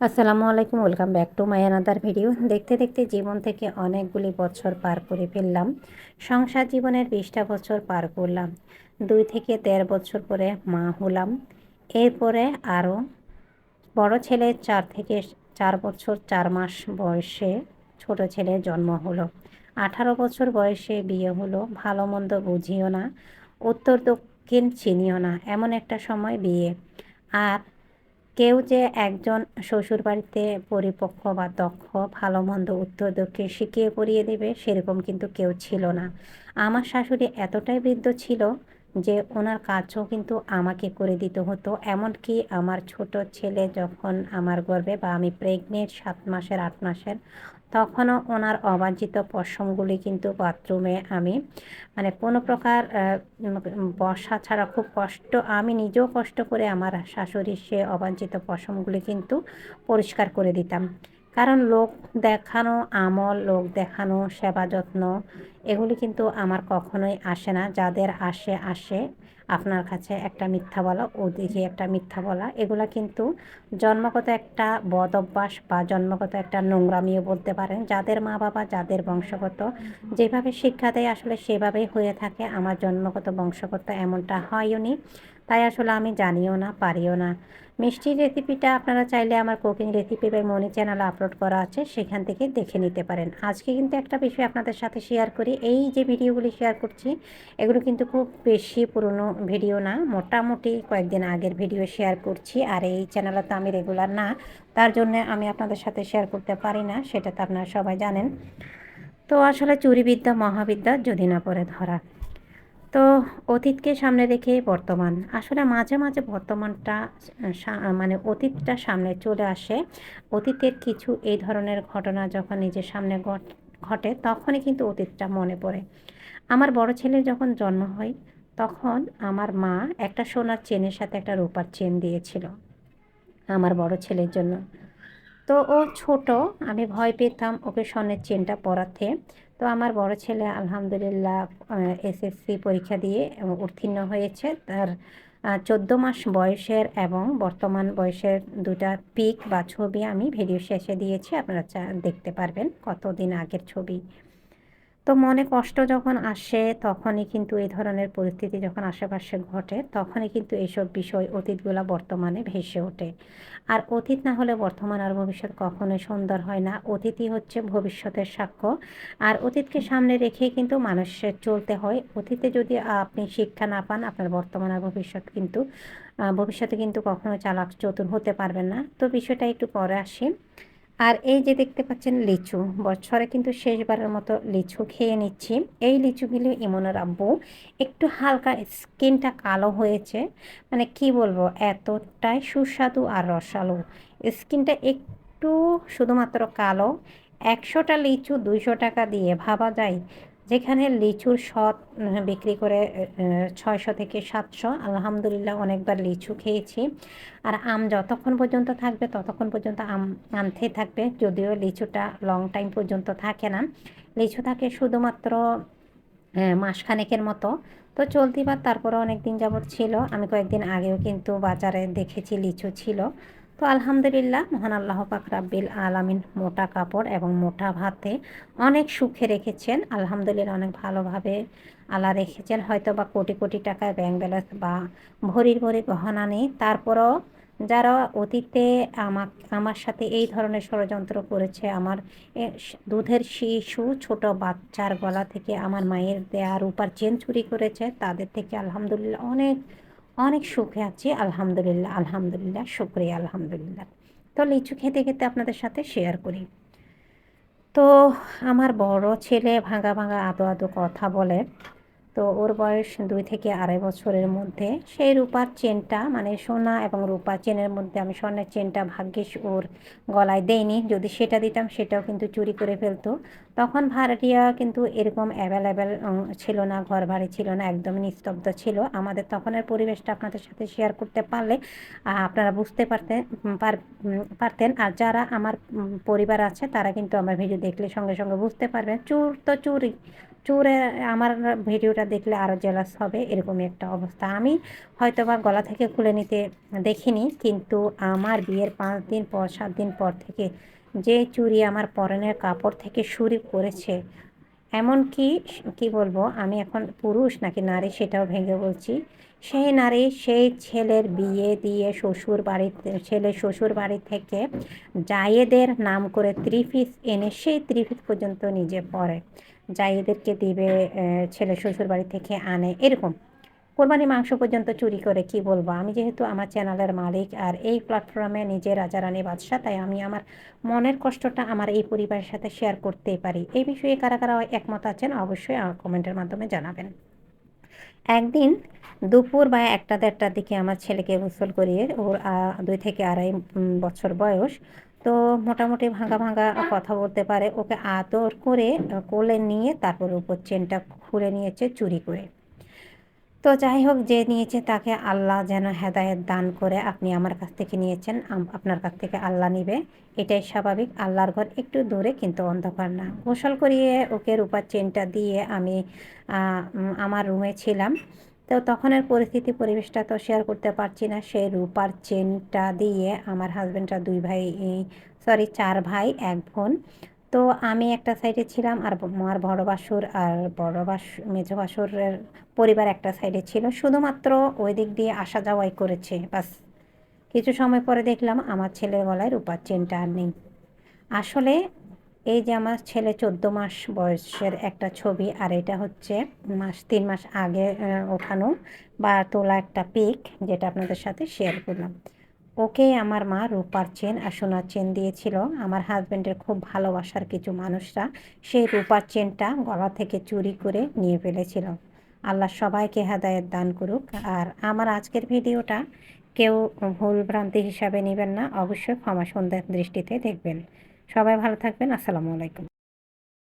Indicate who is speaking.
Speaker 1: আসসালামু আলাইকুম, welcome back to my another video. দেখতে দেখতে জীবন থেকে অনেকগুলি বছর পার করে ফেললাম। সংসার জীবনের বিশটা বছর পার করলাম। দুই থেকে দেড় বছর পরে মা হলাম। এরপরে আরও বড় ছেলে চার থেকে চার বছর চার মাস বয়সে ছোট ছেলে জন্ম হলো। আঠারো বছর বয়সে বিয়ে হলো। ভালো মন্দ বুঝিও না। উত্তর দক্ষিণ চিনিও না। এমন একটা সময় বিয়ে। আর কেউ যে একজন শ্বশুর বাড়িতে পরিপক্ক বা দক্ষ ভালো মন্দ উত্তর দক্ষিণ শিখিয়ে পড়িয়ে দেবে, সেরকম কিন্তু কেউ ছিল না। আমার শাশুড়ি এতটাই বৃদ্ধ ছিল যে ওনার কাজও কিন্তু আমাকে করে দিতে হতো। এমনকি আমার ছোট ছেলে যখন আমার গর্বে বা আমি প্রেগনেন্ট সাত মাসের, আট মাসের তখনও ওনার অবাঞ্ছিত পশমগুলি কিন্তু বাথরুমে আমি মানে কোনো প্রকার বসা ছাড়া খুব কষ্ট, আমি নিজেও কষ্ট করে আমার শাশুড়ির সে অবাঞ্ছিত পশমগুলি কিন্তু পরিষ্কার করে দিতাম। কারণ লোক দেখানো, আমল, লোক দেখানো, সেবা যত্ন, এগুলি কিন্তু আমার কখনোই আসে না। যাদের আসে আসে। আপনার কাছে একটা মিথ্যা বলা, ওদিকে একটা মিথ্যা বলা, এগুলা কিন্তু জন্মগত একটা বদ অভ্যাস বা জন্মগত একটা নোংরামিও বলতে পারেন। যাদের মা বাবা, যাদের বংশগত, যেভাবে শিক্ষা দেয় আসলে সেভাবেই হয়ে থাকে। আমার জন্মগত বংশগত এমনটা হয়ও নি তাই আসলে আমি জানিও না, পারিও না। মিষ্টির রেসিপিটা আপনারা চাইলে আমার কুকিং রেসিপি বা মনি চ্যানেলে আপলোড করা আছে, সেখান থেকে দেখে নিতে পারেন। আজকে কিন্তু একটা বিষয় আপনাদের সাথে শেয়ার করি। এই যে ভিডিওগুলি শেয়ার করছি, এগুলো কিন্তু খুব বেশি পুরনো ভিডিও না, মোটামুটি কয়েকদিন আগের ভিডিও শেয়ার করছি। আর এই চ্যানেলে তো আমি রেগুলার না, তার জন্য আমি আপনাদের সাথে শেয়ার করতে পারি না, সেটা তো আপনারা সবাই জানেন। তো আসলে চুরিবিদ্যা, মহাবিদ্যা যদি না পরে ধরা। তো অতীতকে সামনে রেখে বর্তমান। আসলে মাঝে মাঝে বর্তমানটা মানে অতীতটা সামনে চলে আসে। অতীতের কিছু এই ধরনের ঘটনা যখন নিজের সামনে ঘটে তখনই কিন্তু অতীতটা মনে পড়ে। আমার বড় ছেলের যখন জন্ম হয় তখন আমার মা একটা সোনার চেনের সাথে একটা রূপার চেন দিয়েছিল আমার বড় ছেলের জন্য। তো ও ছোট, আমি ভয় পেতাম ওকে স্বর্ণের চেনটা পরাতে। তো আমার বড় ছেলে আলহামদুলিল্লাহ এসএসসি পরীক্ষা দিয়ে উত্তীর্ণ হয়েছে। তার চোদ্দ মাস বয়সের এবং বর্তমান বয়সের দুটা পিক বা ছবি আমি ভিডিও শেষে দিয়েছি। আপনারা দেখতে পারবেন কতদিন আগের ছবি। তো মনে কষ্ট যখন আসে, তখনই কিন্তু এই ধরনের পরিস্থিতি যখন আশেপাশে ঘটে, তখনই কিন্তু এইসব বিষয় অতীতগুলো বর্তমানে ভেসে ওঠে। আর অতীত না হলে বর্তমান আর ভবিষ্যৎ কখনোই সুন্দর হয় না। অতীতই হচ্ছে ভবিষ্যতের সাক্ষ্য। আর অতীতকে সামনে রেখে কিন্তু মানুষের চলতে হয়। অতীতে যদি আপনি শিক্ষা না পান, আপনার বর্তমান আর ভবিষ্যৎ কিন্তু ভবিষ্যতে কিন্তু কখনো চালাক চতুর হতে পারবেন না। তো বিষয়টা একটু পরে আসি। আর এই যে দেখতে পাচ্ছেন লিচু, বছরে কিন্তু শেষবারের মতো লিচু খেয়ে নিচ্ছি। এই লিচুগুলি ইমনের আব্বু, একটু হালকা স্কিনটা কালো হয়েছে। মানে কি বলব, এতটাই সুস্বাদু আর রসালো। স্কিনটা একটু শুধুমাত্র কালো। একশোটা লিচু দুইশো টাকা দিয়ে, ভাবা যায়? যেখানে লিচুর শত বিক্রি করে ছয়শো থেকে সাতশো। আলহামদুলিল্লাহ অনেকবার লিচু খেয়েছি। আর আম যতক্ষণ পর্যন্ত থাকবে, ততক্ষণ পর্যন্ত আম, আনতে থাকবে। যদিও লিচুটা লং টাইম পর্যন্ত থাকে না। লিচু থাকে শুধুমাত্র মাসখানেকের মতো। তো চলতি বা তারপরে অনেক দিন যাবৎ ছিল। আমি কয়েকদিন আগেও কিন্তু বাজারে দেখেছি লিচু ছিল। তো আলহামদুলিল্লাহ, মহান আল্লাহ পাক রাব্বিল আলামিন মোটা কাপড় এবং মোটা ভাতে অনেক সুখে রেখেছেন। আলহামদুলিল্লাহ, অনেক ভালোভাবে আল্লাহ রেখেছেন। হয়তো বা কোটি কোটি টাকায় ব্যাংক ব্যালেন্স বা ভরির ভরি গহনা নেই। তারপরও যারা অতীতে আমাক, আমার সাথে এই ধরনের ষড়যন্ত্র করেছে, আমার দুধের শিশু, ছোট বাচ্চার গলা থেকে আমার মায়ের দেয়া রূপার চেন চুরি করেছে, তাদের থেকে আলহামদুলিল্লাহ অনেক অনেক সুখে আছি, আলহামদুলিল্লাহ আলহামদুলিল্লাহ, শুক্রিয়া, আলহামদুলিল্লাহ। তো লিচু খেতে খেতে আপনাদের সাথে শেয়ার করি। তো আমার বড় ছেলে ভাঙা ভাঙা আদো আদো কথা বলে। তো ওর বয়স দুই থেকে আড়াই বছরের মধ্যে। সেই রূপার চেনটা মানে সোনা এবং রূপার চেনের মধ্যে আমি স্বর্ণের চেনটা ভাগ্যিস ওর গলায় দেইনি। যদি সেটা দিতাম, সেটাও কিন্তু চুরি করে ফেলতো। তখন ভাড়াটিয়া কিন্তু এরকম অ্যাভেলেবেল ছিল না ঘর বাড়ি ছিল না, একদমই নিস্তব্ধ ছিল। আমাদের তখনের পরিবেশটা আপনাদের সাথে শেয়ার করতে পারলে আপনারা বুঝতে পারতেন পারতেন। আর যারা আমার পরিবার আছে, তারা কিন্তু আমার ভিডিও দেখলে সঙ্গে সঙ্গে বুঝতে পারবেন। চুর তো চুরি চোরে আমার ভিডিওটা দেখলে আরও জেলাস হবে, এরকমই একটা অবস্থা। আমি হয়তো বা গলা থেকে খুলে নিতে দেখিনি, কিন্তু আমার বিয়ের পাঁচ দিন পর, সাত দিন পর থেকে যে চুরি আমার পরনের কাপড় থেকে শুরু করেছে এমন কি কি বলব, আমি এখন পুরুষ নাকি নারী সেটাও ভেঙে বলছি। সেই নারী, সেই ছেলের বিয়ে দিয়ে শ্বশুর বাড়িতে ছেলে শ্বশুর বাড়ি থেকে জায়েদের নাম করে ত্রিফিস এনে সেই ত্রিফিস পর্যন্ত নিজে পড়ে। জায়েদেরকে দিবে ছেলে শ্বশুর বাড়ি থেকে আনে, এরকম। কোরবানি মাংস পর্যন্ত চুরি করে কি বলব? আমি যেহেতু আমার চ্যানেলের মালিক আর এই প্ল্যাটফর্মে নিজে রাজারানী বাদশাহ, তাই আমি আমার মনের কষ্টটা আমার এই পরিবারের সাথে শেয়ার করতেই পারি। এই বিষয়ে কারা কারা একমত আছেন অবশ্যই কমেন্টের মাধ্যমে জানাবেন। একদিন দুপুর বা একটা দেড়টার দিকে আমার ছেলেকে গোসল করিয়ে ওর দুই থেকে আড়াই বছর বয়স, তো মোটামুটি ভাঙা ভাঙা কথা বলতে পারে। ওকে আদর করে কোলে নিয়ে তারপর উপর চেনটা খুলে নিয়েছে চুরি করে। তো যাই হোক যে নিয়েছে তাকে আল্লাহ যেন হেদায়ত দান করে আপনি আমার কাছ থেকে নিয়েছেন আপনার কাছ থেকে আল্লাহ নিবে। এটাই স্বাভাবিক, আল্লাহর ঘর একটু দূরে কিন্তু অন্ধকার না। গোসল করিয়ে ওকে রূপার চেনটা দিয়ে আমি আমার রুমে ছিলাম। তো তখনের পরিস্থিতি, পরিবেশটা তো শেয়ার করতে পারছি না। সেই রূপার চেনটা দিয়ে আমার হাজব্যান্ডরা দুই ভাই সরি চার ভাই, এক বোন। তো আমি একটা সাইডে ছিলাম আর আমার বড় বাসুর আর বড় বাস মেজো বাসুরের পরিবার একটা সাইডে ছিল। শুধুমাত্র ওই দিক দিয়ে আসা যাওয়াই করেছে। বাস, কিছু সময় পরে দেখলাম আমার ছেলের গলায় রূপার চেনটা আর নেই। আসলে এই যে আমার ছেলে চোদ্দ মাস বয়সের একটা ছবি আর এটা হচ্ছে মাস, তিন মাস আগে ওঠানো বা তোলা একটা পিক যেটা আপনাদের সাথে শেয়ার করলাম। ওকে আমার মা রূপার চেন আর সোনার চেন দিয়েছিল। আমার হাজব্যান্ডের খুব ভালোবাসার কিছু মানুষরা সেই রূপার চেনটা গলা থেকে চুরি করে নিয়ে ফেলেছিল। আল্লাহ সবাইকে হেদায়ত দান করুক। আর আমার আজকের ভিডিওটা কেউ ভুল ভ্রান্তি হিসাবে নেবেন না। অবশ্যই ক্ষমা সন্ধ্যার দৃষ্টিতে দেখবেন। সবাই ভালো থাকবেন। আসসালামু আলাইকুম।